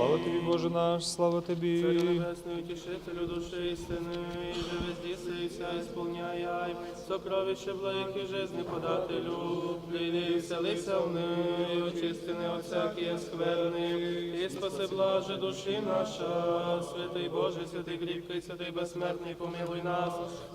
Слава тобі, Боже наш, слава тобі. Небесний, утішителю душі і же везді се і вся ісполняй, сокровище благих і жизни подателю, прийди і вселися в неї, очисти не от всякої скверни, і спаси блаже душі наша, святий Боже, святий кріпкий, святий безсмертний, помилуй нас,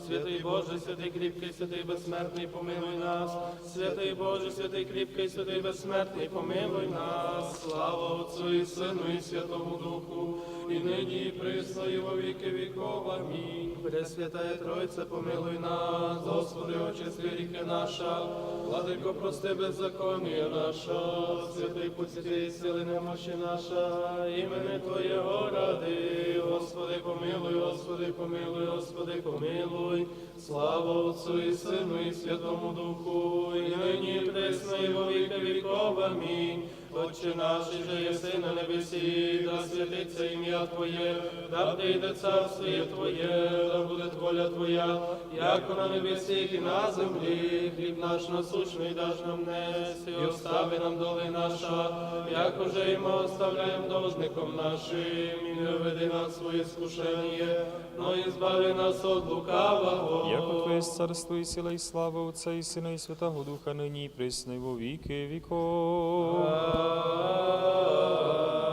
святий Боже, святий кріпкий, святий безсмертний, помилуй нас, святий Боже, святий кріпкий, святий безсмертний, помилуй нас, слава Отцу і Сину і Святому Духу, і нині присно, і во віки віков. Амінь. Пресвятая Тройця, помилуй нас, Господи, очисти ріки наша, владико, прости беззаконня наша, святий пуці сили немощі наша, імени Твоєго ради, Господи, помилуй, Господи, помилуй, Господи, помилуй, слава Отцу і Сину і Святому Духу, і нині присно, і во віки віков. Амінь. Отче наш, же єси на небесі, да святиться ім'я Твоє, да прийде царство Твоє, да буде воля Твоя, як на небесі і на землі, хліб наш насущний даш нам нес, і остави нам доли наша, як уже і ми оставляємо должником нашим, і не веди нас своє скушення, но і збави нас от лукавого. Яко Твоє царство і сила і слава Отця і Сина і Святого Духа, нині і присно, во віки віков.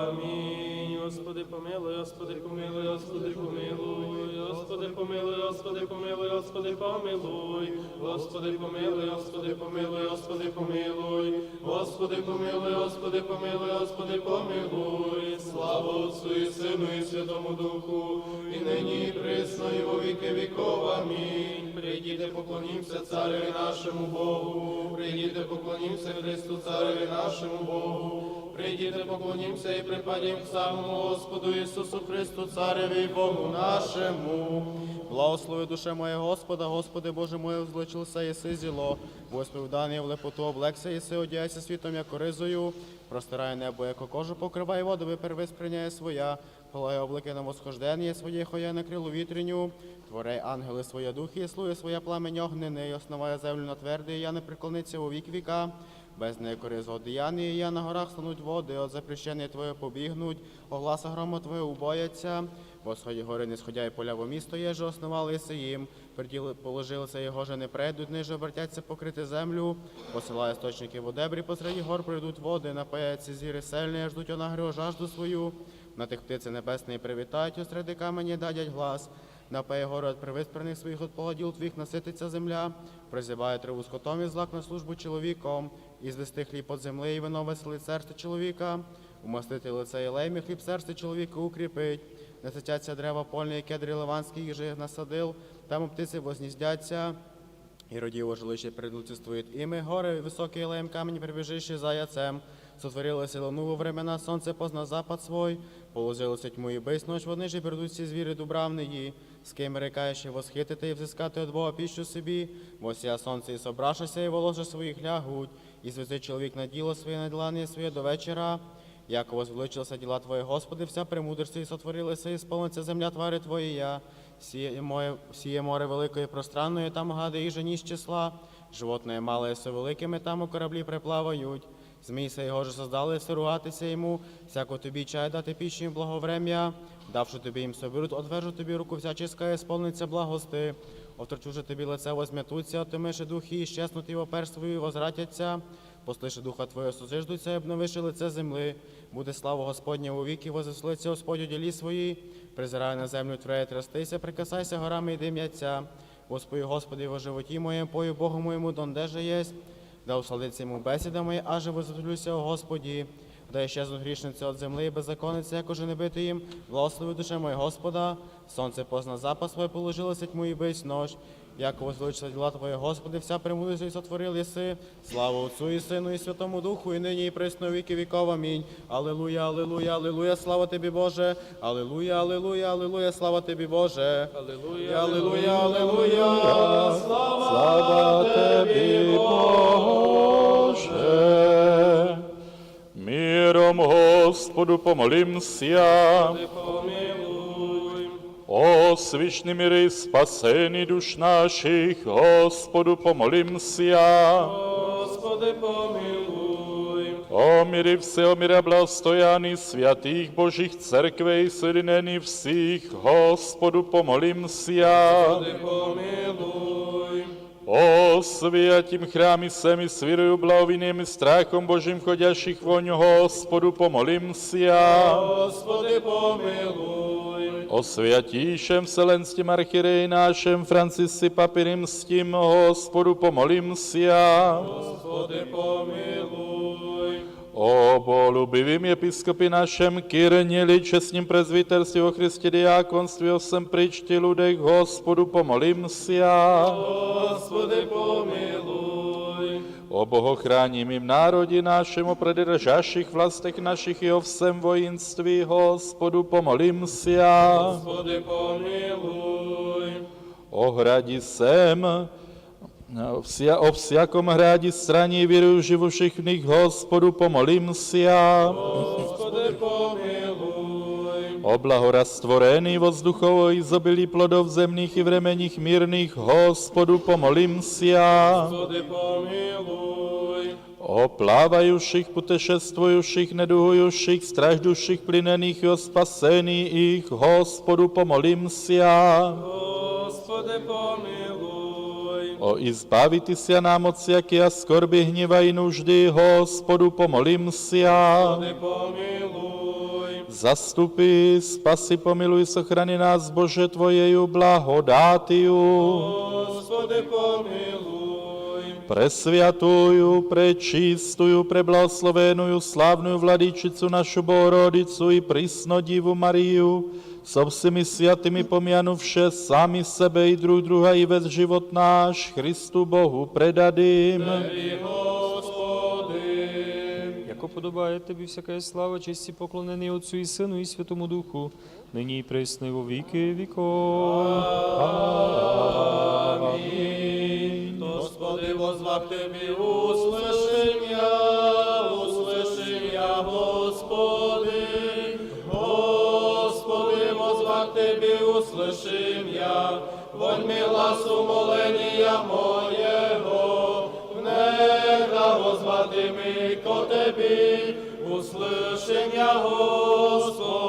Амінь. Господи, помилуй, Господи, помилуй, Господи, помилуй, Господи, помилуй, Господи, помилуй, Господи, помилуй, Господи, помилуй, Господи, помилуй, Господи, помилуй, Господи, помилуй, Господи, помилуй, Господи, помилуй, слава Отцу і Сину і Святому Духу, і нині і присно, і во віки віков. Амінь. Прийдіте, поклонімся цареві нашому Богу, прийдіте, поклонімся Христу, цареві нашому Богу. Прийдіте, поклонімся і припадім самому Господу Ісусу Христу, Цареві Богу нашому. Благослови душе моє Господа, Господи Боже моє, взлучилося єси зіло, восповідання в лепоту облекся єси, одяйся світом, як ризою, простирає небо, як кожу, покриває воду, перве сприйняє своя, палає облаки на восхождення своє, хоя на крилу вітреню, творей ангели своє духи, слує своє пламень огнений, основає землю на твердий, я не приклониться у вік віка. Без неї некори згодіяння, я на горах стануть води, от запрещення Твоє побігнуть, огласа грома Твоє убояться. Восході гори не сходя і поля во місто єже основалися їм, приділи, положилися його же не прийдуть, ниже обертяться покрити землю, посилає сточники в одебрі, посеред гор прийдуть води, напаяться зіри сельні, ждуть онагрю жажду свою. На тих птиці небесної привітають, осреди камені дадять глас. Напає гору від привиспрених своїх от погоділ твіх насититься земля, призиває триву скотом і злак на службу чоловіком, і звести хліб от земли, і вино веселить серце чоловіка, умастити лице і леймі, хліб серце чоловіка укріпить. Не сетяться дерева польні, і кедри ливанські, їх же насадил, там птиці возніздяться. І родів жилище придуться стоїть іми, гори, високий леєм камінь, прибіжище заяцем. Сотворилося луну во времена, сонце позна запад свой, положилося тьму і бись ночь, вони ж і придуть всі звірі дубравниї, з ким рекаєш і восхитити і взискати від Бога піщу собі, восія сонце і собрашися, і воложе своїх лягуть, і звези чоловік на діло своє надлання своє до вечора. Як возвеличилися діла Твої, Господи, вся премудрості і сотворилися, і сповниться земля твари Твоєя. Сіє море, сіє море великої пространної, там гади і жені з числа. Животне мале со великими, там у кораблі приплавають. Змійся його ж создали, соругатися йому, всяко тобі чай дати піщу і благоврем'я, давши тобі їм соберуть, одвержу тобі руку всяческа, і сповниться благости. Отрочу же тобі лице возм'ятуться, отимиши духи, і щеснути опер свою, возвратяться. Послиши духа Твоє, сузиждуться, і обновиши лице земли. Буде слава Господня у віки, возвеселиться Господь у ділі свої. Призирай на землю Твоє, трястися, прикасайся горами і дим'яться. Господи, Господи, во животі моєму, пою Богу моєму, донде же єсть. Да усладиться йому бесіда моя, аже возотулюся, о Господі. Да щезну грішниця від земли і беззаконниця, як уже не бити їм. Благослови душе моє Господа. Сонце позна запас своє положилося тьму і весь нож. Як возвеличила діла Твоє, Господи, вся премудрість і сотворил єси. Слава Отцу і Сину, і Святому Духу, і нині, і присно віки віков. Амінь. Алілуя, алілуя, алілуя, слава Тобі, Боже. Алілуя, алілуя, алілуя, слава Тобі, Боже. Алілуя, Алілуя, алілуя, слава Тобі, Боже. Миром Господу помолимся. O svišný miry, spasený duš našich, hospodu pomolím si já. Hospode pomiluj. Omiri vse, omira blahostojani svatých božích cerkvej, sjedinení všich, hospodu pomolím si já. Hospode pomiluj. Помилуй. О святім храмі семі з вірою, благовінням і страхом Божим ходящих воню, Господу помолимся. Господи, помилуй. О святейшем Вселенским архиерее нашем Францисі Папі Римським, Господу помолимся. Господи, помилуй. О болюбивім єпископі нашем Кирнілі, чеснім презвітерстві о Христі діаконстві, о всем причті людях, Господу помолимся. Господи, помилуй. О богохранімім народі нашим, о придержащих властях наших і о всем воїнстві, Господу помолимся. Господи, помилуй. О граді сем, No, Ob o vsjakom hradi straní vyruživu všichni hospodu pomolím si já. Hospode pomiluj. O blahora stvorený vozduchovo plodov zemných i vremeních mírných hospodu pomolím si já. Hospode pomiluj. O plávajuších, putešestvujuších, neduhujuších, stražduších, plynených i ospasených, ich hospodu pomolím si já. Hospode pomiluj. O izbaviti se nám od jaký a skorby, hniva i nuždy, hospodu pomolím si a zastupi, spasi, pomiluj, sochrany nás, Bože, Tvojeju blahodátiju. Hospode, pomiluj. Presviatuju, prečistuju, preblahoslovenuju, slavnuju vladičicu našu Bohorodicu i prisno divu Mariju, so všemi svatými pomianuvše sami sebe i druh druha i vec život náš Christu Bohu predadým. Тобі, Господи. Яко подобає тобі всяка слава, честь і поклонений Отцю і Сину і Святому Духу, нині і присно і во віки віков. Амінь. Господи, возвах Тебе, услышим я, услышим я, вонь глаз умоления моего. Внегда возвати ми ко Тебе, услышим я, Господи.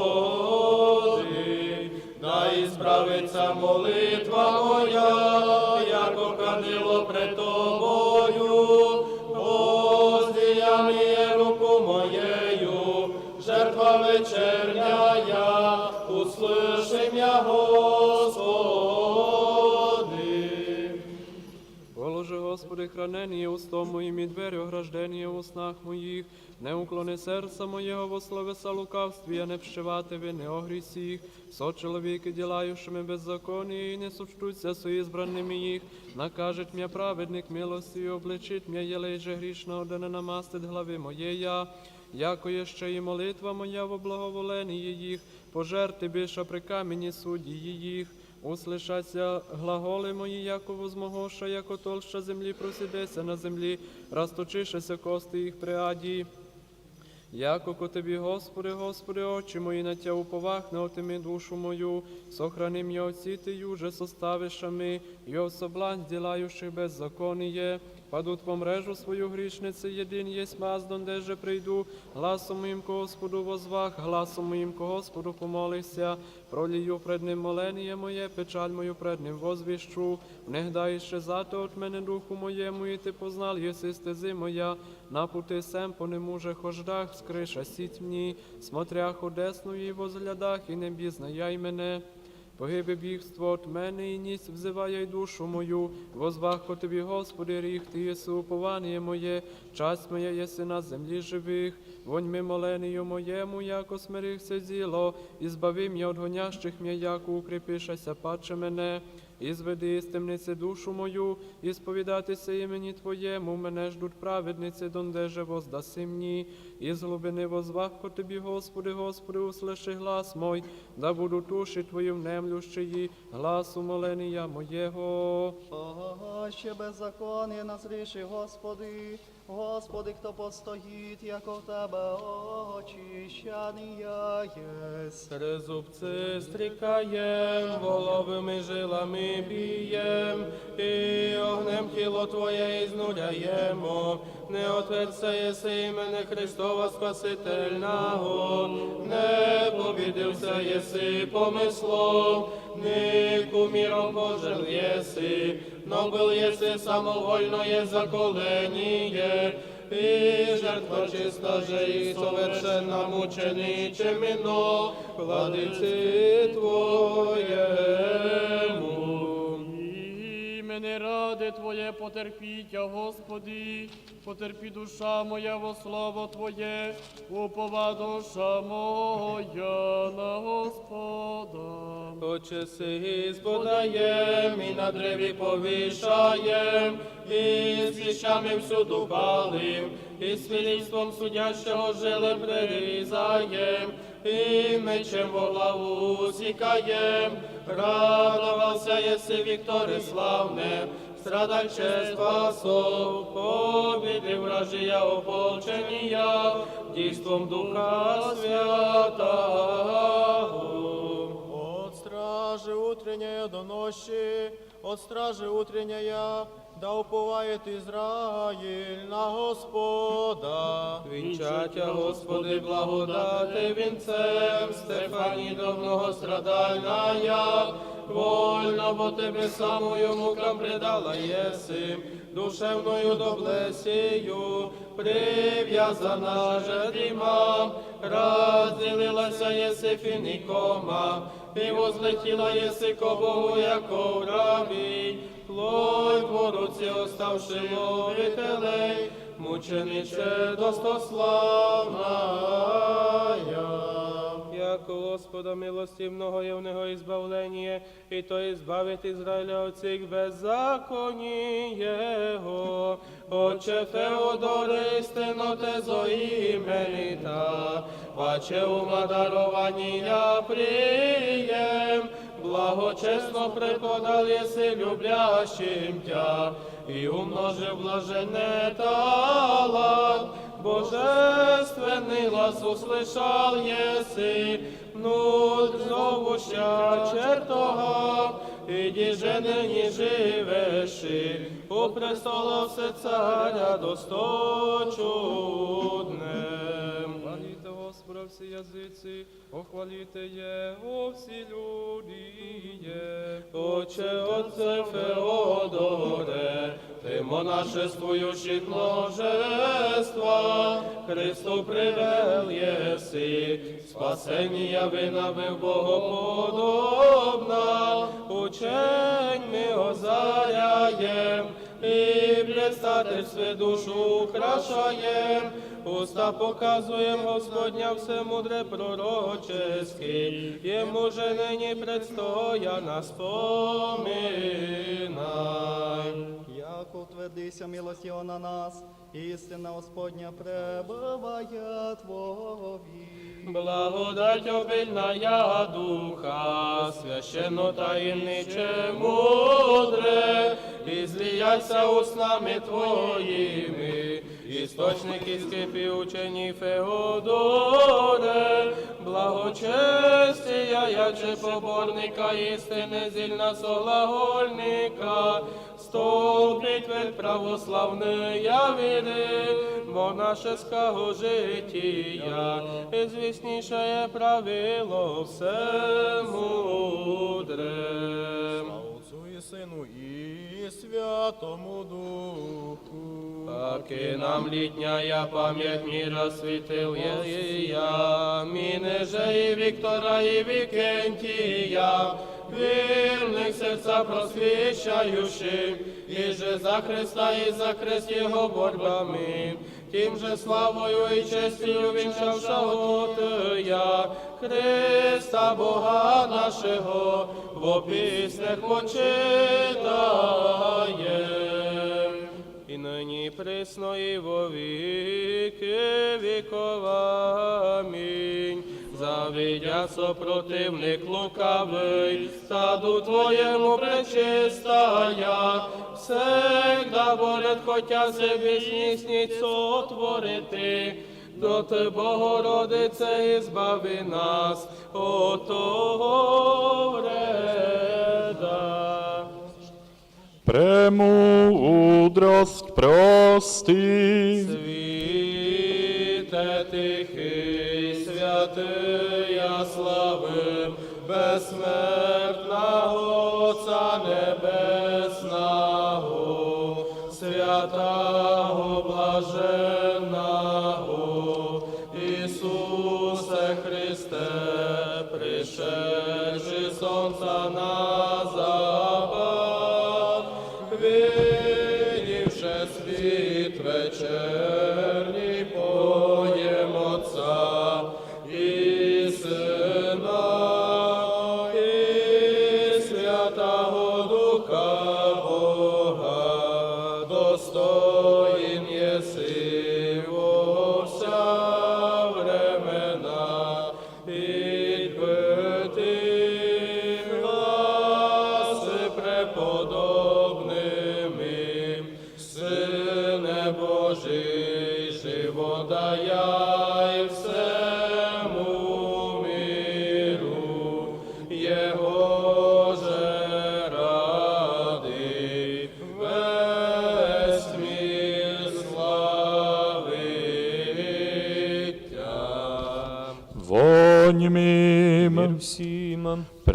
Дай справиться молитва моя, яко кадило пред тобою, воздіяніє руку моєю, жертва вечерняя, Господи, хранение устом моим и двери ограждение в устнах моих, не уклони сердца моего во словеса лукавствия, не пшивати вини о грісіх, со чоловіки, ділаючими беззаконні, і не сочтуться со ізбраними їх, накажет м'я праведник милості, і обличить м'я єлей же грішного, да не намастить глави моєя, яко є ще і молитва моя в благоволенні їх, пожерти більше при камені судді їх. Услышаться глаголи мої, яко возмогоша, яко толща землі просідеся на землі, розточишеся кости їх при аді. Яко ко тобі, Господи, Господи, очі мої на тя уповах, на отими душу мою, сохрани м'я оці ти юже составишами, і особлань ділаючих беззаконіє, падуть по мрежу свою грішниці, єдин єсть маз, донде же прийду, гласом моїм ко Господу возвах, гласом моїм ко Господу помолися, пролію пред ним молення моє, печаль мою пред ним возвіщу, внегдай ще зато от мене духу моєму, і ти познал, єси стези моя, на пути сем по нему же хождах, скриша сіть мені, смотрях одесну і возглядах, і не бізнаяй мене. Погибе бігство от мене і ніс взиває й душу мою, возвахко тобі, Господи, ріг, ти єси уповання моє, часть моя єси на землі живих, вонь ми моленію моєму, яко смирихся зіло, і збави м'я от гонящих м'я, яко укріпишася, паче мене. І зведи з темниці душу мою, і сповідатися імені Твоєму, мене ждуть праведниці, донде же воздаси мені, і з глибини возвахко Тобі, Господи, Господи, услиши глас мой, да буду туші Твою внемлющої, гласу моленія моєго. Ого, ще беззаконня назріши, Господи, Господи, хто постоїть, яко в Тебе очищаний я єсть. Трезубці стрікаєм, воловими жилами бієм, і огнем тіло Твоє ізнуряємо, не отверся єси імене Христова Спасительного, не побідився єси помислом, куміром Божим єси, но был єси самовольно є заколеніє, і жертва чиста же і совершенно мученичем іно, владиці Твоєму. Імени ради Твоє потерпіть, Господи, потерпі душа моя во слово Твоє, упова душа моя на Господа. Отче сиги збодаєм, і на древі повішаєм, і свіщами всюду палим, і свідництвом судящого жили прирізаєм, і мечем во главу сікаєм, радовався єси Вікторе славне, страдальче спасов, побіди вражія ополченія, дійством Духа Святого. От стражи утренняя до ночи, от стражи утренняя, да уповает Израиль на Господа. Вінчаття, Господи, благодати вінцем, Стефанідовного страдальная, вольно, бо Тебе самою мукам предала єси, душевною доблесію, прив'язана жадима, розділилася єси фінікома, і возлетіла єси ко Богу, яко в рабі, плоть в руці оставши ловителей, мучениче достославная. Яко Господа милостивного є в него ізбавлення, і то ізбавить Ізраїля от цих беззаконій Його. Отче Феодоре, істинно те зо іменита, паче ума дарування приєм, благочесно преподал єси люблящим тя, і умножив блажене талант, Божественный глаз услышал еси, внутрь зовуща чертога, іди же нині живеши, у престола все царя досточудне. Хваліте Господа всі язиці, охваліте Його всі люди. Отче, Отце Феодоре, ти монашествуючи множества, Христу привел єси, спасення винавив Богоподобна, учень ми озаряєм, і предстатель душу украшаєм, уста показуєм Господня все мудре пророчески, йому же нині предстояна споминай. Як утвердися милостиво на нас, істина Господня пребыває Твові. Благодать обильная духа, священно таїниче мудре, і зліяться уснами Твоїми, істочники скипі учені Феодоре, благочестія, яче поборника істини, зільна солагольника, столб літвель православний явіни, монашеского життя, і звіснішає правило все мудре. Отцу і Сину і Святому Духу. Таки нам літняя пам'ять міра світил я, міни же і Віктора, і Вікентія, вірних серця просвіщаючи, і же за Христа, і за хрест Його борьбами, тим же славою і честю вінчавшого я, Христа Бога нашого, в піснях почитаєм. І нині присно і во віки віков. Амінь. Завидя супротивник лукавий, стаду твоєму пречистая, всегда борет, хотя себе снісність сотворити, до Ти, Богородице, і збави нас от того вреда. Премудрость прости. Світе тихий, святия слави, безсмертного Отца Небесного, святого блаженного, Ісусе Христе, пришедши сонця на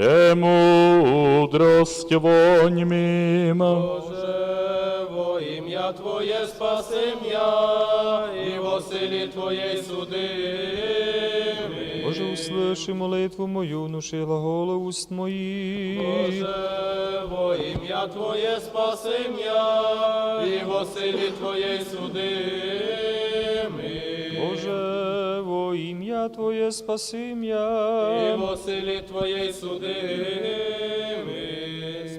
премудрость вонь мим. Боже, во ім'я Твоє спасим я, і во силі Твоєї суди. Боже, услыши молитву мою, внуши глаголи уст моїх. Боже, во ім'я Твоє спасим я, і во силі Твоєї суди. Ім'я Твоє спасим і я. во силі Твоєї суди.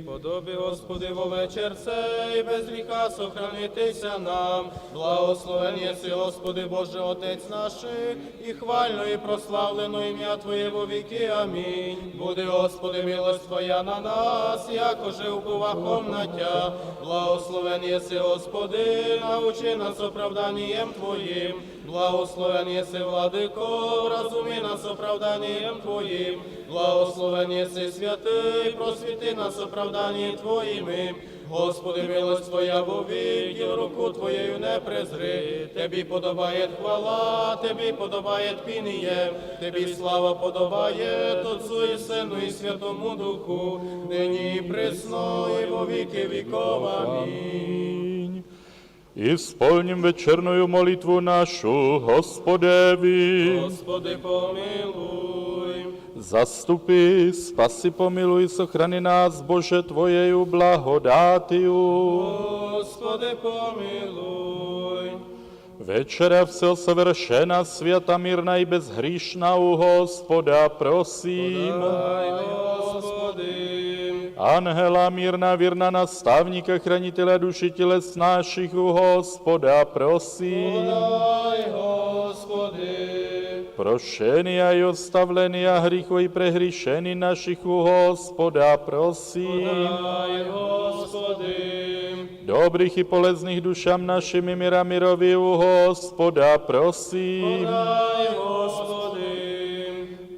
Сподоби, Господи, во вечір цей, без гріха сохранитися нам. Благословен єси, Господи, Боже, Отець наших, і хвально, і прославлено ім'я Твоє во віки. Амінь. Буде, Господи, милость Твоя на нас, якоже уповахом на Тя. Благословен єси, Господи, научи нас оправданням Твоїм. Благословен єси, владико, розуми нас оправданням Твоїм. Благословен єси, святий, просвіти нас оправданням Твоїми. Господи, милость Твоя вовік, і руку Твоєю не презри. Тебі подобає хвала, Тебі подобає пініє, Тебі слава подобає Отцу і Сину і Святому Духу, нині і присно, і во віки віков. Амінь. Исполним вечерную молитву нашу Господеви. Господи, помилуй. Заступи, спаси, помилуй, сохрани нас, Боже, Твоєю благодатію. Господи, помилуй. Вечеря все совершена, свята, мирна і безгрішна у Господа просим. Дай, Господи. Ангела мирна, вірна наставника, хранителя душі тілес наших у Господа просим. Дай, Господи. Прошения і оставлення гріху і прегрішені наших у Господа просим. Дай, Господи. Добрих і полезних душам нашим і мира мирові у Господа просим. Дай, Господи.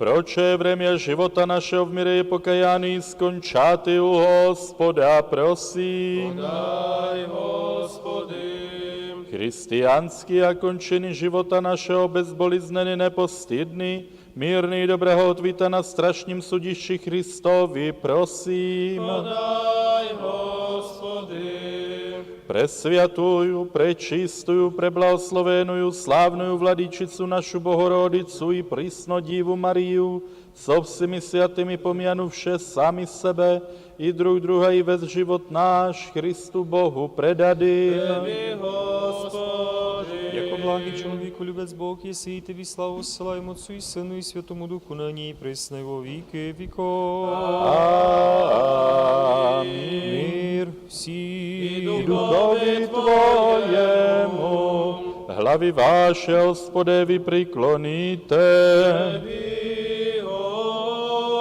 Проче время života našeho v mire je pokajaný skončáty u Hospoda, prosím. Дай, Господи. Християнský a končený života našeho bezboliznený, nepostydný, mírný, dobrého odvíta na strašním sudišti Kristovi, prosím. Дай, Господи. Presviatujú, prečistую, preblahoslavenú, slávную vladičicu našu Bohorodicu i prísnodívu Mariu, so všemi sviatými pomianuvše sami sebe i druh druha i vez život náš Christu Bohu predady. Тебі, Господи. Яко благий чоловіку, любець Бог, єси, і тобі славу силаємо Отцу і Сину і Святому Духу, нині і присно во віки віков. Амінь. Мир всім. Duchovi Tvojemu, hlavy vaše. Тебі, Господи.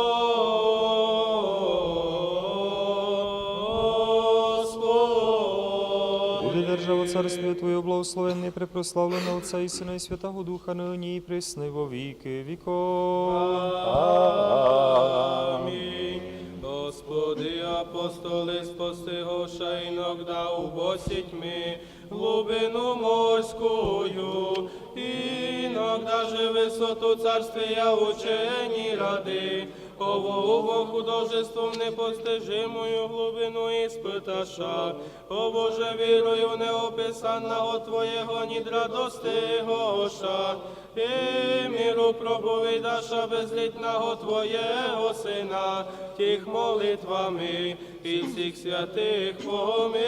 Буде держава царствия Твоє благословенне, препрославлено Отця і Сина і Святого Духа, нині і присно во віки віков. Амінь. Господи, апостоли спасти гоша иногда убосить мы глубину морскую, иногда же высоту царствия учений рады, Ово художеством непостижимою глибину іспиташа, о Боже, вірою неописаного Твоєго нідра достигоша, і міру проповідаша безлітного Твоєго Сина, тих молитвами і всіх святих помилуй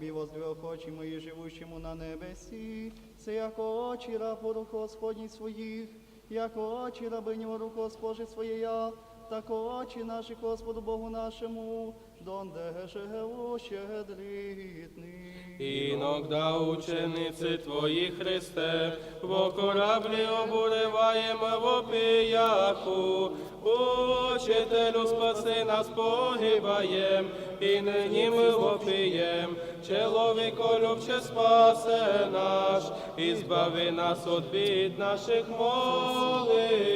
тобі воздвиг очі мої, живущому на небесі, це яко очі раб рук Господній своїх, яко очі рабині у рук Госпожі своєя, так очі наші Господу Богу нашому, донде щедрітний. Іногда учениці Твої, Христе, во кораблі обуриваємо в опіяку, Учителю спаси нас погибаєм, і нині ми вопієм, чоловіко любче спасе наш, і збави нас від наших молився.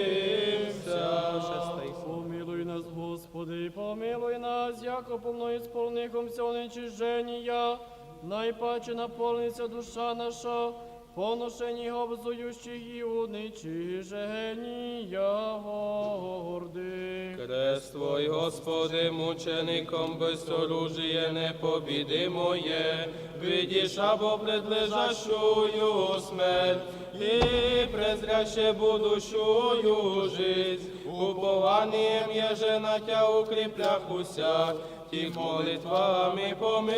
Господи, помилуй нас, яко повною ісполнихом всього нечиження, найпаче наповниться душа наша, поношені обзующих і уничиження гордих. Крест Твой, Господи, мучеником безоружие непобідимоє, видиш або предлежащую смерть, і презряще будущую жизнь, упованием еже на Тя укріпляхуся, тих молитвами помилуй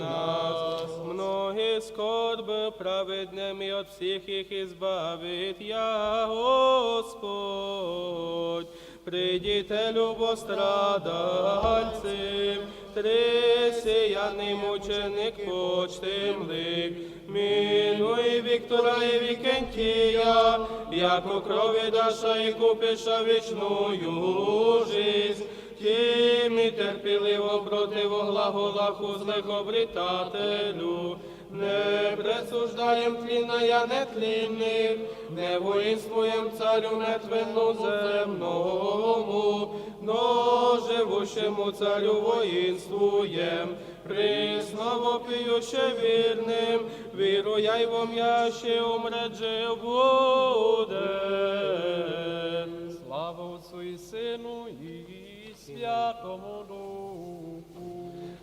нас. Скорби праведними от всіх їх избавить я, Господь. Придіте любострадальцем, тресіяний мученик почтимлик, Мінуй Віктора і Вікентія, яко крові даша і купиша вічную жизнь, тим і терпеливо проти глаголах узлих обрітателю, не присуждаєм тлінна я не тлінних, не воїнствуєм царю нетвинну земному, но живущему царю воїнствуєм, присно вопіюще вірним, віру я й вом'яще умре жив буде. Слава Отцу і Сину і Святому Духу.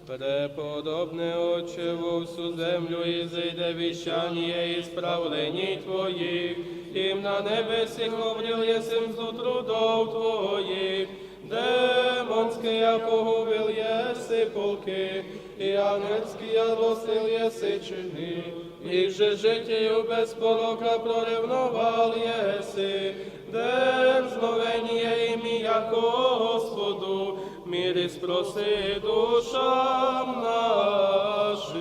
Преподобне Отче, во всю землю і зайде віщання і справлені Твоїх, тим на небесі обріл єсим злу трудов Твоїх, демонський я погубил єси полки, і ангельський я досил єси чини, і же життєю без порока проревновал єси, дерзновення ім'я яко Господу, мірі спроси душам нашим.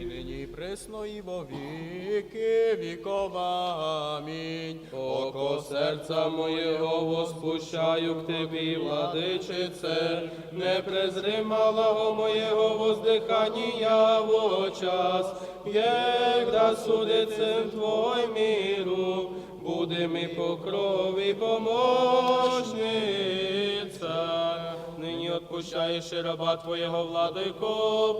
І нині і присно, і во віки віков. Амінь. Око серця моєго воспущаю к Тебі, владичице, не презри малого моєго воздихання в час, єгда син Твой міру, буде ми по крові помощниця. Нині раба Твоєго владико,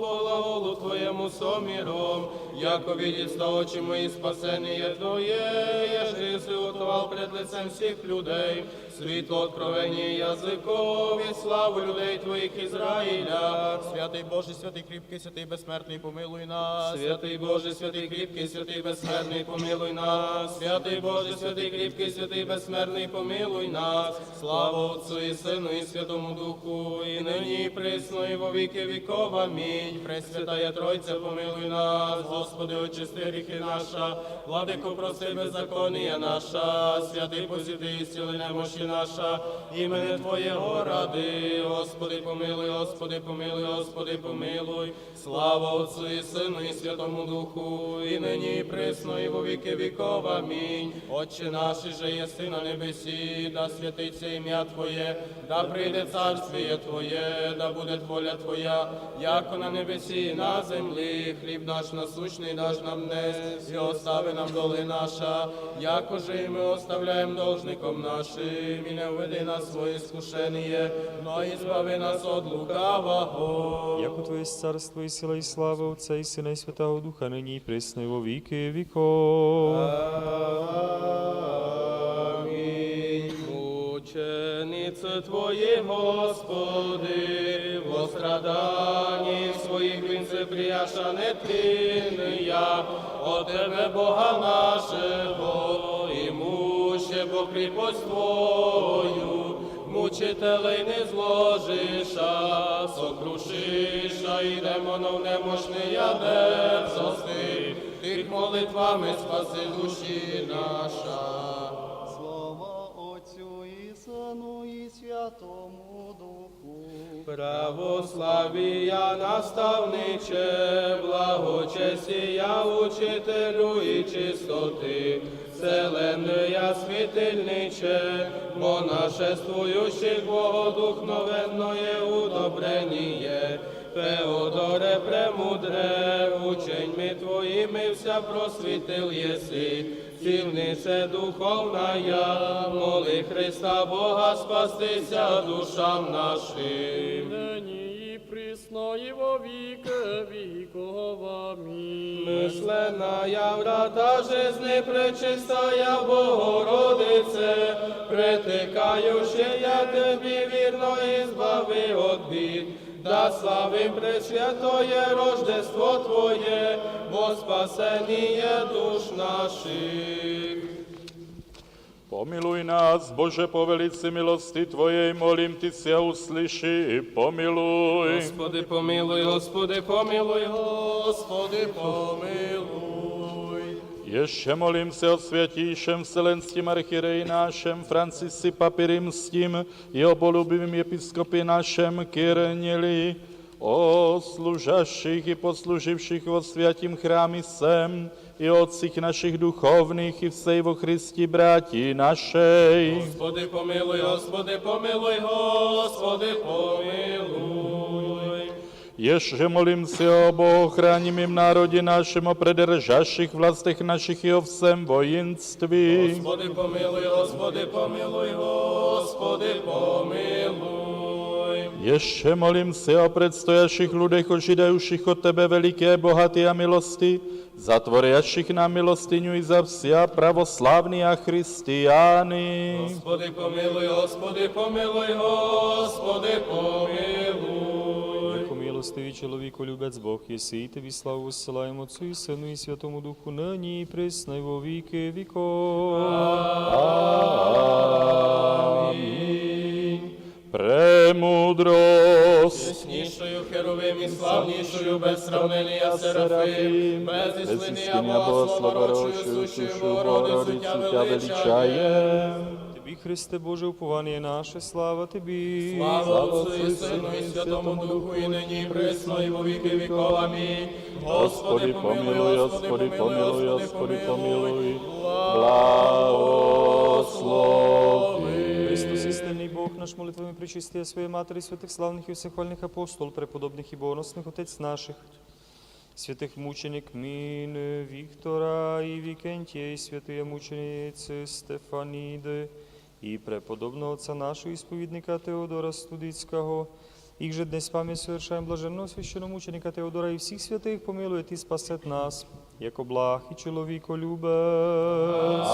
по глаголу Твоєму соміром, яко відіста очі мої спасення Твоє, єж си готував пред лицем всіх людей, світло откровення язиков і славу людей Твоїх Ізраїля. Святий Боже, святий кріпкий, святий безсмертний, помилуй нас. Святий Боже, святий кріпкий, святий безсмертний, помилуй нас. Святий Боже, святий кріпкий, святий безсмертний, помилуй нас. Слава Отцу і Сину, і Святому Духу, і нині, присно, і во віки віков. Амінь. Пресвятая Тройця, помилуй нас, Господи, очисти гріхи наша, владико, прости беззаконія наша, святий посвяти і зціли немощі наша, імени Твоєго ради, Господи, помилуй, Господи, помилуй, Господи, помилуй. Слава Отцу і Сину, і Святому Духу, і нині, і присно, і во віки віков. Амінь. Отче наш, же єси на небесі, да святиться ім'я Твоє, да прийде царствіє Твоє, да буде воля Твоя, яко на небесі, і на землі. Хліб наш насущний даш нам днес, і остави нам доли наша, яко же і ми мы оставляем должником нашим, и не уведи нас в свои искушения, но избави нас от лукавого. Яко Твоє царство і сила і слава Отця і Сина і Святого Духа, нині і присно і во віки віков. Мученице Твої, Господи, во страданні своїх він се прияша не я, от Тебе, Бога нашого, і муще Бо кріпость Твою, мучителей не зложиша, сокрушиша і демонов немощний ядер зости, тих молитвами спаси душі наша. Святому Духу. Православія наставниче, благочестія учителю і чистоти, вселенная світильниче, монашествуючих Богодухновенное удобреніє, Феодоре премудре, ученьми твоїми вся просвітил єси, цільнице духовна я, моли Христа Бога спастися душам нашим. Нині і присно, і во віки віков. Амінь. Мишленая врата жизни пречистая Богородице, притикаючи я тобі вірно і збави от бід. Да славим пресвятое Рождество Твое, во спасение душ наших. Pomiluj nás, Bože, po velici milosti Tvojej, molím Ty se a i pomiluj. Господи, помилуй, Господи, помилуй, Господи, помилуj. Ještě molím se o světějšem vselenstvím archirej nášem Francisi tím i o bolubivým našem Kirnili, o služaších i posluživších o světím chrámi sem, i otcích našich duchovných i vsej vo Christi bráti našej. Hospody pomiluj, hospody pomiluj, hospody pomiluj. Ještě molím se o bohráním národě našemu, o predržaších vlastech našich i o vojinství. vojenství. Hospody pomiluj, hospody pomiluj, hospody pomiluj. Ještě molím se o predstojaších lidech, ožidajuších od tebe veliké bohaty a milosti, zatvorjaších na milostinju i za vsia pravoslavní a christiány. Hospody pomiluj, hospody pomiluj, hospody pomiluj. Милостивий чоловіку любець Бог єси, і тобі славу висилаємо Отцю і Сину і Святому Духу, нині і присно і во віки віков. Амінь. Премудрость. Яснішою херовим і славнішою, без сравнення Серафим, без Безіснення Бога, славорочою, сущою Богородицю Тя величає. Христе Боже, уповання наше, слава Тобі. Слава Отцу і Сину і Святому Духу, і нині, і присно, і во віки віков. Амінь. Господи, помилуй, Господи, помилуй, Господи, помилуй. Благослови. Христос, істинний Бог, наш молитвами причистия своєї Матері, святих славних і всехвальних апостол, преподобних і богоносних отець наших, святих мученик Мін, Віктора і Вікентія, і святої мучениці Стефаніди, і преподобного отца нашого ісповідника Теодора Студицького, їх же днес пам'ять совершаем блаженного священномученика Теодора і всіх святих помилує ти спасет нас, яко благ і чоловіко любець.